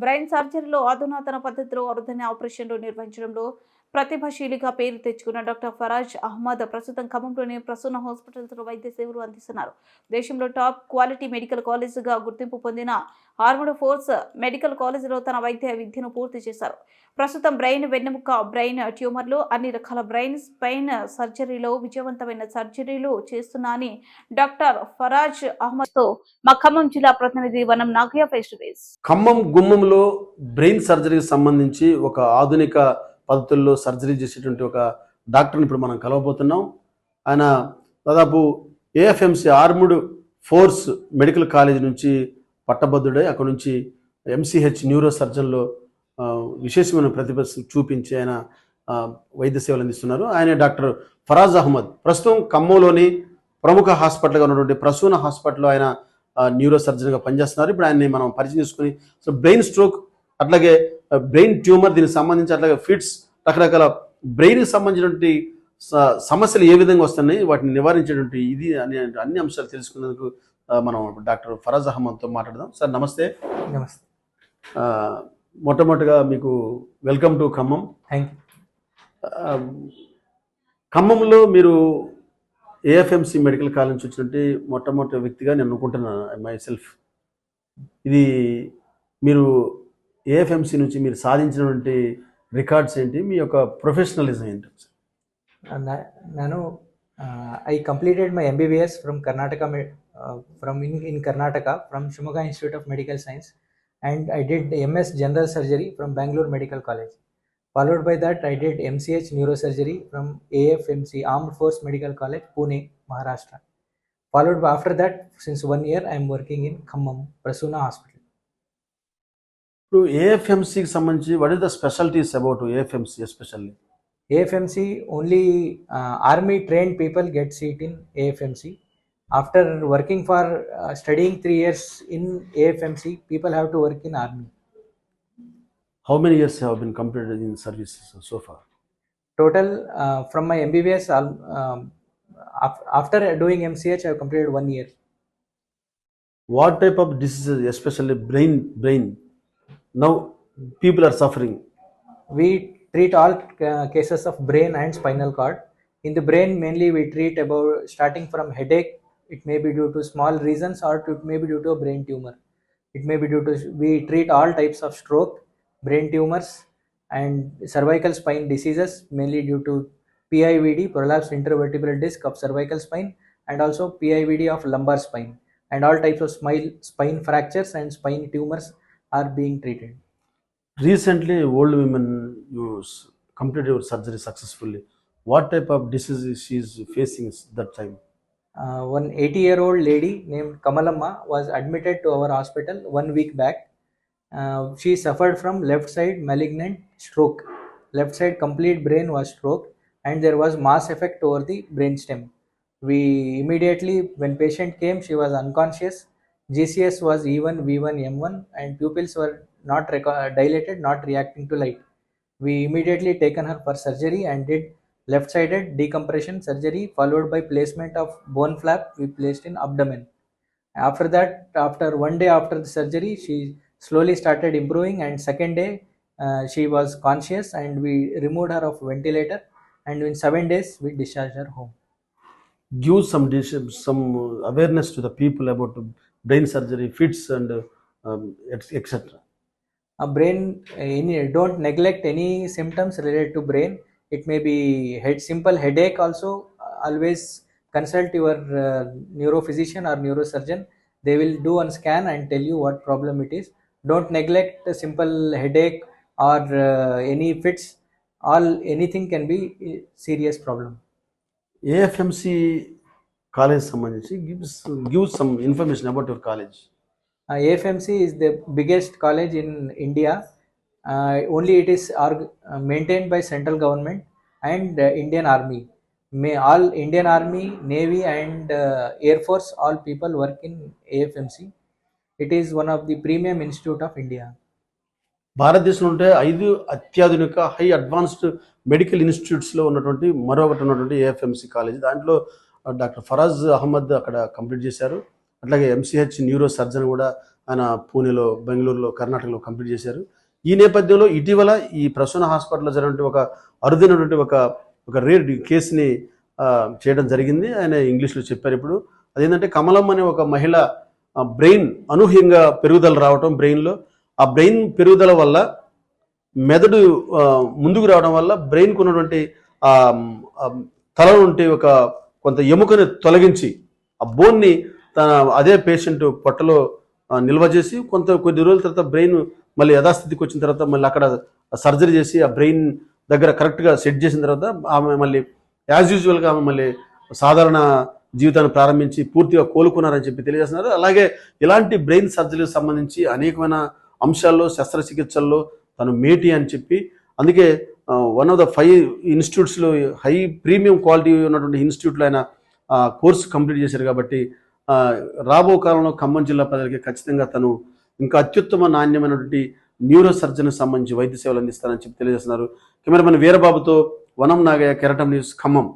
Brain సర్జరీలో అధునాతన పద్ధతిలో అరుదైన ఆపరేషన్లు నిర్వహించడంలో ప్రతిభాశీలిగా పేరు తెచ్చుకున్న డాక్టర్ ఫరాజ్ అహ్మద్ ప్రస్తుతం ఖమ్మంలోని ప్రసూన హాస్పిటల్స్లో వైద్య సేవలు అందిస్తున్నారు. దేశంలో టాప్ క్వాలిటీ మెడికల్ కాలేజీగా గుర్తింపు పొందిన ఆర్మడ్ ఫోర్స్ మెడికల్ కాలేజీలో తన వైద్య విద్యను పూర్తి చేశారు. ప్రస్తుతం బ్రెయిన్ వెన్నెముక బ్రెయిన్ ట్యూమర్లు అన్ని రకాల బ్రెయిన్ స్పైన్ సర్జరీలో విజయవంతమైన సర్జరీలు చేస్తున్నా అని డాక్టర్ ఫరాజ్ అహ్మద్తో మా ఖమ్మం జిల్లా ప్రతినిధి వనం నాగయ్య ఫేస్ ఫేస్. ఖమ్మం గుమ్మంలో బ్రెయిన్ సర్జరీకి సంబంధించి ఒక ఆధునిక పద్ధతుల్లో సర్జరీ చేసేటువంటి ఒక డాక్టర్ని ఇప్పుడు మనం కలవబోతున్నాం. ఆయన దాదాపు AFMC armed forces medical college నుంచి పట్టభద్రుడై అక్కడ నుంచి ఎంసీహెచ్ న్యూరో సర్జన్లో విశేషమైన ప్రతిభ చూపించి ఆయన వైద్య సేవలు అందిస్తున్నారు. ఆయన డాక్టర్ ఫరాజ్ అహ్మద్. ప్రస్తుతం ఖమ్మంలోని ప్రముఖ హాస్పిటల్గా ఉన్నటువంటి ప్రసూన హాస్పిటల్లో ఆయన న్యూరో సర్జన్గా పనిచేస్తున్నారు. ఇప్పుడు ఆయన్ని మనం పరిచయం చేసుకుని సో బ్రెయిన్ స్ట్రోక్ అట్లాగే బ్రెయిన్ ట్యూమర్ దీనికి సంబంధించి అట్లాగే ఫిట్స్ రకరకాల బ్రెయిన్కి సంబంధించినటువంటి స- సమస్యలు ఏ విధంగా వస్తున్నాయి వాటిని నివారించేటువంటి ఇది అనే అన్ని అంశాలు తెలుసుకునేందుకు మనం డాక్టర్ ఫరాజ్ అహ్మద్తో మాట్లాడదాం. సార్ నమస్తే. నమస్తే. మొట్టమొదటిగా మీకు వెల్కమ్ టు ఖమ్మం. థ్యాంక్ ఖమ్మంలో మీరు ఏఎఫ్ఎంసి మెడికల్ కాలేజ్ నుంచి వచ్చినట్టు మొట్టమొదటి వ్యక్తిగా నేను అనుకుంటున్నాను మై సెల్ఫ్ ఇది మీరు ఏఎఫ్ఎంసి నుంచి మీరు సాధించినటువంటి రికార్డ్స్ ఏంటి? మీ యొక్క ప్రొఫెషనలిజం ఏంటి? నేను I completed my MBBS from Karnataka Uh, from in, in Karnataka from Shimoga Institute of Medical Science and I did MS General Surgery from Bangalore Medical College. Followed by that, I did MCH Neurosurgery from AFMC Armed Force Medical College, Pune, Maharashtra. Followed by after that, since one year, I am working in Khammam, Prasuna Hospital. To AFMC Samanji, what is the specialties about AFMC especially? AFMC only uh, army trained people get seat in AFMC after working for uh, studying three years in AFMC, people have to work in army. How many years have been completed in services so far? Total uh, from my MBBS, um, after doing MCH, I have completed one year. What type of diseases, especially brain, brain, now people are suffering? We treat all uh, cases of brain and spinal cord. In the brain, mainly we treat about starting from headache it may be due to small reasons or it may be due to a brain tumor. It may be due to we treat all types of stroke, brain tumors, and cervical spine diseases mainly due to PIVD, prolapsed intervertebral disc of cervical spine, and also PIVD of lumbar spine. And all types of spine, spine fractures and spine tumors are being treated. recently old women you completed your surgery successfully what type of disease she is facing that time Uh, one 80 year old lady named Kamalamma was admitted to our hospital one week back. Uh, she suffered from left side malignant stroke. Left side complete brain was stroked and there was mass effect over the brainstem. We immediately, when patient came, she was unconscious. GCS was E1, V1, M1 and pupils were not dilated, not reacting to light. We immediately taken her for surgery and did left sided decompression surgery followed by placement of bone flap we placed in abdomen. After that after one day after the surgery she slowly started improving and second day uh, she was conscious and we removed her of ventilator and in 7 days we discharged her home. Give some dis- some awareness to the people about brain surgery fits and um, etc a brain any, don't neglect any symptoms related to brain it may be head simple headache also Uh, always consult your uh, neurophysician or neurosurgeon they will do one scan and tell you what problem it is don't neglect a simple headache or uh, any fits all anything can be a serious problem AFMC college సంబంధించి gives give some information about your college Uh, AFMC is the biggest college in India. Only it is are maintained by central government and Indian Army. May all Indian Army, Navy, and Air Force, all people work in AFMC. It is one of the premium institute of India భారతదేశంలో ఉంటే ఐదు అత్యాధునిక high advanced medical ఇన్స్టిట్యూట్స్లో ఉన్నటువంటి మరొకటి ఉన్నటువంటి AFMC college దాంట్లో doctor Faraz Ahmad అక్కడ complete చేశారు అట్లాగే ఎంసీహెచ్ న్యూరో సర్జన్ కూడా ఆయన పూణేలో బెంగళూరులో కర్ణాటకలో కంప్లీట్ చేశారు ఈ నేపథ్యంలో ఇటీవల ఈ ప్రసూన హాస్పిటల్లో జరిగినటువంటి ఒక అరుదైనటువంటి ఒక ఒక రేర్ కేసుని చేయడం జరిగింది. ఆయన ఇంగ్లీష్లో చెప్పారు ఇప్పుడు. అదేంటంటే కమలం అనే ఒక మహిళ బ్రెయిన్ అనూహ్యంగా పెరుగుదల రావటం బ్రెయిన్లో. ఆ బ్రెయిన్ పెరుగుదల వల్ల మెదడు ముందుకు రావడం వల్ల బ్రెయిన్కు ఉన్నటువంటి ఆ, తల నుండి ఒక కొంత ఎముకని తొలగించి ఆ బోన్ని తన అదే పేషెంట్ పొట్టలో నిల్వ చేసి కొంత కొన్ని రోజుల తర్వాత బ్రెయిన్ మళ్ళీ యథాస్థితికి వచ్చిన తర్వాత మళ్ళీ అక్కడ సర్జరీ చేసి ఆ బ్రెయిన్ దగ్గర కరెక్ట్గా సెట్ చేసిన తర్వాత ఆమె మళ్ళీ యాజ్ యూజువల్గా ఆమె మళ్ళీ సాధారణ జీవితాన్ని ప్రారంభించి పూర్తిగా కోలుకున్నారని చెప్పి తెలియజేస్తున్నారు. అలాగే ఇలాంటి బ్రెయిన్ సర్జరీకి సంబంధించి అనేకమైన అంశాల్లో శస్త్రచికిత్సల్లో తను మేటి అని చెప్పి అందుకే వన్ ఆఫ్ ద ఫైవ్ ఇన్స్టిట్యూట్స్లో హై ప్రీమియం క్వాలిటీ ఉన్నటువంటి ఇన్స్టిట్యూట్లో ఆయన కోర్సు కంప్లీట్ చేశారు కాబట్టి రాబో కాలంలో ఖమ్మం జిల్లా ప్రజలకి ఖచ్చితంగా తను ఇంకా అత్యుత్తమ నాణ్యమైనటువంటి న్యూరో సర్జన్కి సంబంధించి వైద్య సేవలు అందిస్తారని చెప్పి తెలియజేస్తున్నారు. కెమెరామెన్ వీరబాబుతో వనం నాగయ్య కెరటం న్యూస్ ఖమ్మం.